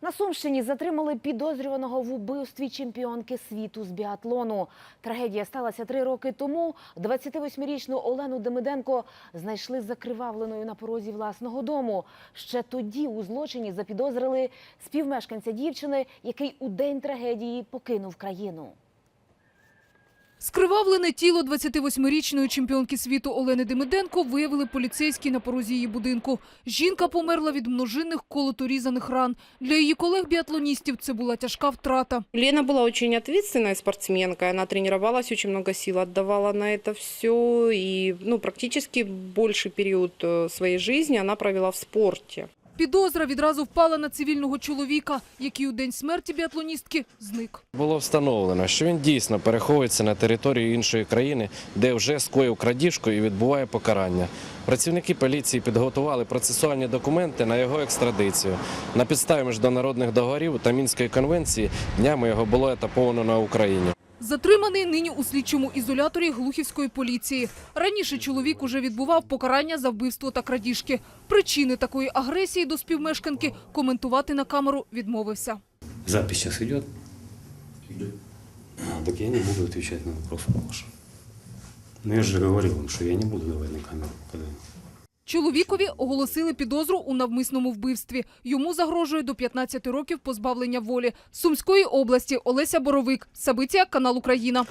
На Сумщині затримали підозрюваного в убивстві чемпіонки світу з біатлону. Трагедія сталася три роки тому. 28-річну Олену Демиденко знайшли закривавленою на порозі власного дому. Ще тоді у злочині запідозрили співмешканця дівчини, який у день трагедії покинув країну. Скривавлене тіло 28-річної чемпіонки світу Олени Демиденко виявили поліцейські на порозі її будинку. Жінка померла від множинних колоторізаних ран. Для її колег-біатлоністів це була тяжка втрата. Лена была очень ответственная спортсменка, она тренировалась, очень много сил отдавала на это все, и ну, практически больший период э, своей жизни она провела в спорте. Підозра відразу впала на цивільного чоловіка, який у день смерті біатлоністки зник. Було встановлено, що він дійсно переховується на територію іншої країни, де вже скоїв крадіжку і відбуває покарання. Працівники поліції підготували процесуальні документи на його екстрадицію. На підставі міжнародних договорів та Мінської конвенції днями його було етаповано на Україні. Затриманий нині у слідчому ізоляторі Глухівської поліції. Раніше чоловік уже відбував покарання за вбивство та крадіжки. Причини такої агресії до співмешканки коментувати на камеру відмовився. Запись сейчас идет? Идет. А, так я не буду отвечать на вопросы ваши. Но я же говорил вам, что я не буду давать на камеру. Чоловікові оголосили підозру у навмисному вбивстві. Йому загрожує до 15 років позбавлення волі. Сумської області Олеся Боровик. Сабиція, канал Україна.